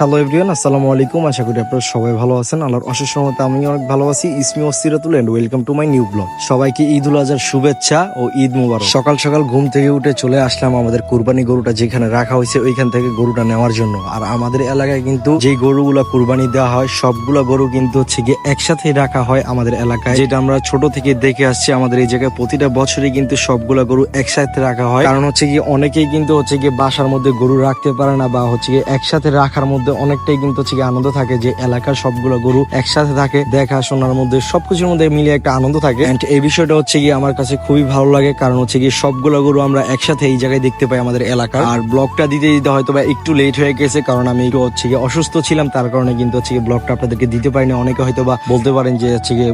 Hello everyone আসসালামু আলাইকুম। আশা করি আপনারা সবাই ভালো আছেন। আল্লাহর অশেষ রহমতে আমি অনেক ভালো আছি। ইসমি অস্থিরাতুল and welcome to my new blog. সবাইকে ঈদ উল আজহার শুভেচ্ছা ও ঈদ মুবারক। সকাল সকাল ঘুম থেকে উঠে চলে আসলাম আমাদের কুরবানি গরুটা যেখানে রাখা হয়েছে, ওইখান থেকে গরুটা নেওয়ার জন্য। আর আমাদের এলাকায় কিন্তু যে গরুগুলা কুরবানি দেওয়া হয়, সবগুলা গরু কিন্তু হচ্ছে গিয়ে একসাথে রাখা হয় আমাদের এলাকায়। যেটা আমরা ছোট থেকে দেখে আসছি, আমাদের এই জায়গায় প্রতিটা বছরই কিন্তু সবগুলা গরু একসাথে রাখা হয়। কারণ হচ্ছে গিয়ে অনেকেই কিন্তু হচ্ছে গিয়ে বাসার মধ্যে গরু রাখতে পারে না বা হচ্ছে গিয়ে একসাথে রাখার মধ্যে অনেকটাই কিন্তু হচ্ছে আনন্দ থাকে যে এলাকার সবগুলো গরু একসাথে থাকে, দেখাশোনার মধ্যে সবকিছুর মধ্যে মিলিয়ে একটা আনন্দ থাকে। এই বিষয়টা হচ্ছে গিয়ে আমার কাছে খুবই ভালো লাগে কারণ হচ্ছে গিয়ে সবগুলো গরু আমরা একসাথে এই জায়গায় দেখতে পাই আমাদের এলাকা আর ব্লগটা দিতে দিতে হয়তো বা একটু লেট হয়ে গেছে কারণ আমি একটু হচ্ছে গিয়ে অসুস্থ ছিলাম, তার কারণে কিন্তু হচ্ছে গিয়ে ব্লগটা আপনাদেরকে দিতে পারিনি। অনেকে হয়তো বা বলতে পারেন যে হচ্ছে গিয়ে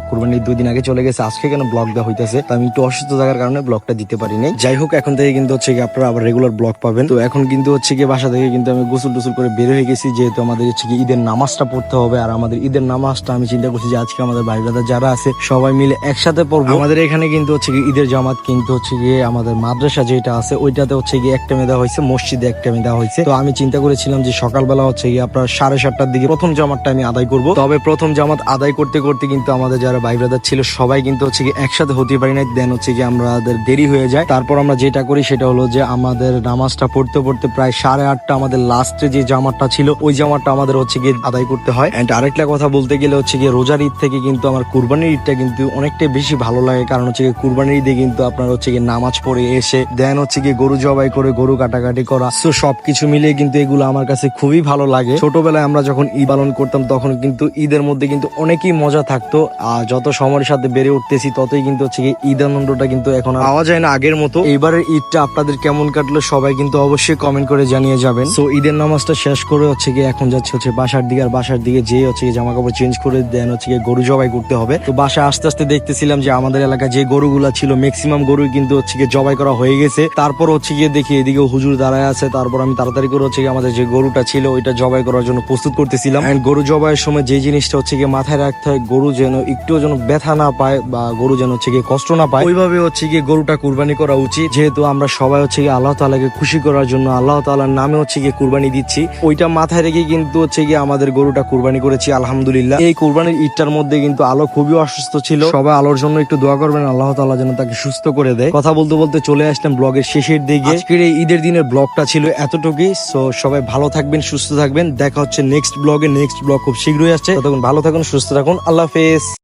দুই দিন আগে চলে গেছে, আজকে কেন ব্লগ দেওয়া হইতেছে? আমি একটু অসুস্থ থাকার কারণে ব্লগটা দিতে পারিনি। যাই হোক, এখন থেকে কিন্তু হচ্ছে গিয়ে আপনারা আবার রেগুলার ব্লগ পাবেন। তো এখন কিন্তু হচ্ছে গিয়ে বাসা থেকে কিন্তু আমি গোসল টুসুল করে বের হয়ে গেছি যেহেতু আমাদের হচ্ছে কি ঈদের নামাজটা পড়তে হবে, আর আমাদের ঈদের নামাজটা আমি চিন্তা করছি যে আজকে আমাদের ভাই ব্রাদার যারা আছে, সবাই মিলে একসাথে পড়ব। আমাদের এখানে কিন্তু হচ্ছে কি ঈদের জামাত কিন্তু হচ্ছে গিয়ে আমাদের মাদ্রাসা যেটা আছে, ওইটাতে হচ্ছে গিয়ে একটা মেয়ে দেওয়া হয়েছে, মসজিদে একটা মেয়ে দেওয়া হয়েছে। তো আমি চিন্তা করেছিলাম যে সকালবেলা হচ্ছে গিয়ে আপনার সাড়ে সাতটার দিকে প্রথম জামাতটা আমি আদায় করব। তবে প্রথম জামাত আদায় করতে করতে কিন্তু আমাদের যারা ভাই ব্রাদার ছিল, সবাই কিন্তু হচ্ছে গিয়ে একসাথে হতে পারি না দেন হচ্ছে গিয়ে আমাদের দেরি হয়ে যায়। তারপর আমরা যেটা করি সেটা হলো যে আমাদের নামাজটা পড়তে পড়তে প্রায় সাড়ে আটটা আমাদের লাস্টে যে জামাতটা ছিল, ওই জামাতটা আমাদের হচ্ছে গিয়ে আদায় করতে হয়। এন্ড আরেকটা কথা বলতে গেলে হচ্ছে গিয়ে রোজার ঈদ থেকে কিন্তু আমার কুরবানির ঈদটা কিন্তু অনেকটাই বেশি ভালো লাগে। কারণ হচ্ছে গিয়ে কুরবানির ঈদে কিন্তু আপনার হচ্ছে গিয়ে নামাজ পড়ে এসে দেন হচ্ছে গিয়ে গরু জবাই করে, গরু কাটাকাটি করা। তো সবকিছু মিলিয়ে কিন্তু এগুলো আমার কাছে খুবই ভালো লাগে। ছোটবেলায় আমরা যখন ঈদ পালন করতাম, তখন কিন্তু ঈদের মধ্যে কিন্তু অনেকই মজা থাকতো। আর যত সময়ের সাথে বেড়ে উঠতেছি, ততই কিন্তু হচ্ছে গিয়ে ঈদ আনন্দটা কিন্তু এখন পাওয়া যায় না আগের মতো। এইবারের ঈদটা আপনাদের কেমন কাটলো, সবাই কিন্তু অবশ্যই কমেন্ট করে জানিয়ে যাবেন। তো ঈদের নামাজটা শেষ করে হচ্ছে গিয়ে এখন যাচ্ছে হচ্ছে বাসার দিকে আর বাসার দিকে যে হচ্ছে জামা কাপড় চেঞ্জ করে দেন হচ্ছে গরু জবাই করতে হবে তো বাসায় আস্তে আস্তে দেখতেছিলাম যে আমাদের এলাকায় যে গরুগুলা ছিল ম্যাক্সিমাম গরু কিন্তু হচ্ছে গিয়ে জবাই করা হয়ে গেছে তারপর হচ্ছে গিয়ে দেখি এদিকে হুজুর দাঁড়ায় আছে তারপর আমি তাড়াতাড়ি করে হচ্ছে আমাদের যে গরুটা ছিল ওইটা জবাই করার জন্য প্রস্তুত করতেছিলাম এন্ড গরু জবাইয়ের সময় যে জিনিসটা হচ্ছে গিয়ে মাথায় রাখতে হয় গরু যেন একটু যেন ব্যথা না পায় বা গরু যেন হচ্ছে গিয়ে কষ্ট না পায় ওইভাবে হচ্ছে গিয়ে গরুটা কুরবানি করা উচিত যেহেতু আমরা সবাই হচ্ছে গিয়ে আল্লাহ তালাকে খুশি করার জন্য আল্লাহ তালার নামে হচ্ছে গিয়ে কুরবানি দিচ্ছি ওইটা মাথায় রেখে কিন্তু হচ্ছে গিয়ে আমাদের গরুটা কুরবানি করেছি, আলহামদুলিল্লাহ। এই কুরবানির ঈদটার মধ্যে কিন্তু আলো খুবই অসুস্থ ছিল। সবাই আলোর জন্য একটু দোয়া করবেন, আল্লাহ তালা যেন তাকে সুস্থ করে দেয়। কথা বলতে বলতে চলে আসলাম ব্লগের শেষের দিকে। আজকের এই ঈদের দিনের ব্লগটা ছিল এতটুকুই। সো সবাই ভালো থাকবেন, সুস্থ থাকবেন। দেখা হচ্ছে নেক্সট ব্লগে। নেক্সট ব্লগ খুব শীঘ্রই আসছে। ততক্ষণ ভালো থাকুন, সুস্থ থাকুন। আল্লাহ হাফেজ।